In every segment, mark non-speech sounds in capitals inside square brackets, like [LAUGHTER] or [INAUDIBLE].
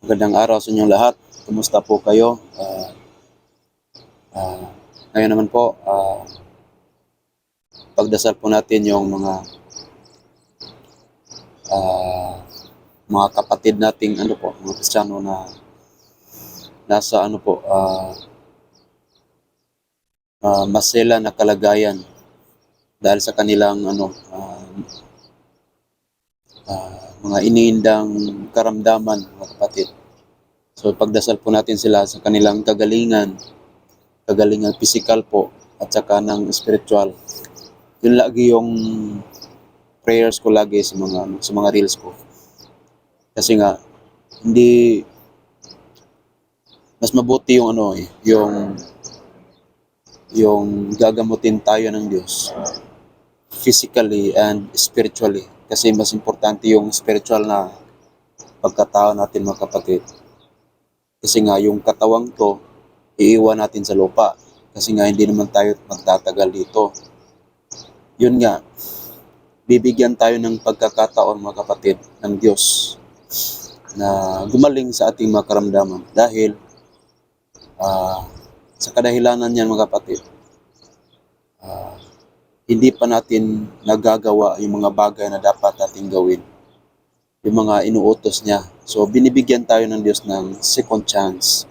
Magandang araw sa inyong lahat. Kumusta po kayo? Ah, ah, ngayon naman po, ah, pagdasal po natin yung mga ah, mga kapatid nating ano po, mga Kristiyano na nasa ano po, ah, ah, masela na kalagayan dahil sa kanilang ano, ah, ah, mga iniindang karamdaman, mga kapatid. So pagdasal po natin sila sa kanilang kagalingan, kagalingan physical po at saka ng spiritual. Yun lagi yung prayers ko lagi sa mga sa mga reels ko. Kasi nga hindi mas mabuti yung ano eh, yung yung gagamutin tayo ng Diyos physically and spiritually kasi mas importante yung spiritual na pagkatao natin mga kapatid. Kasi nga yung katawang to, iiwan natin sa lupa. Kasi nga hindi naman tayo magtatagal dito. Yun nga, bibigyan tayo ng pagkakataon mga kapatid ng Diyos na gumaling sa ating mga karamdaman. Dahil ah, sa kadahilanan niyan mga kapatid, hindi pa natin nagagawa yung mga bagay na dapat nating gawin. Yung mga inuutos niya. So, binibigyan tayo ng Diyos ng second chance.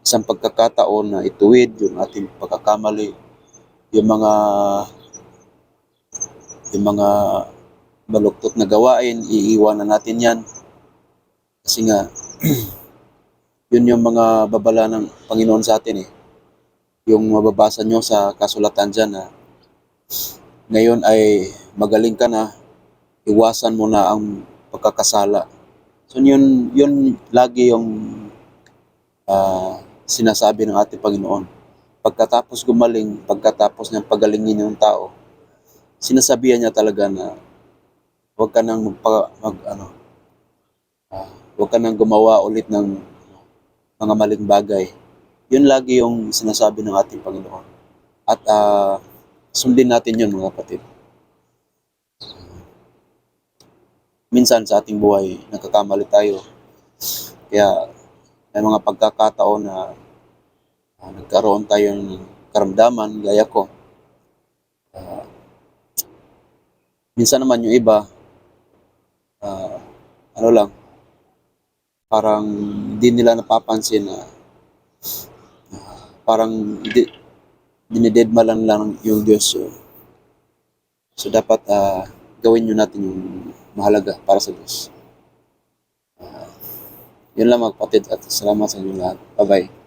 Isang pagkakataon na ituwid yung ating pagkakamali. Yung mga yung mga baluktot na gawain, iiwanan natin yan. Kasi nga, [CLEARS THROAT] yun yung mga babala ng Panginoon sa atin eh. Yung mababasa nyo sa kasulatan dyan na ngayon ay magaling ka na, iwasan mo na ang pagkakasala. So yun, yun lagi yung ah, sinasabi ng ating Panginoon. Pagkatapos gumaling, pagkatapos niyang pagalingin yung tao, sinasabihan niya talaga na huwag ka nang magpa, mag, ano, ah, huwag ka nang gumawa ulit ng mga maling bagay. Yun lagi yung sinasabi ng ating Panginoon. At ah, sundin natin yun mga kapatid. Minsan sa ating buhay, nagkakamali tayo. Kaya may mga pagkakataon na ah, nagkaroon tayo ng karamdaman, gaya ko. Ah, minsan naman yung iba, ah, ano lang, parang hindi nila napapansin na ah, parang di, dinidedma lang lang yung Diyos. So, so dapat ah, gawin nyo natin yung mahalaga para sa Diyos. Ah, yun lang mga kapatid at salamat sa inyo lahat. Bye-bye.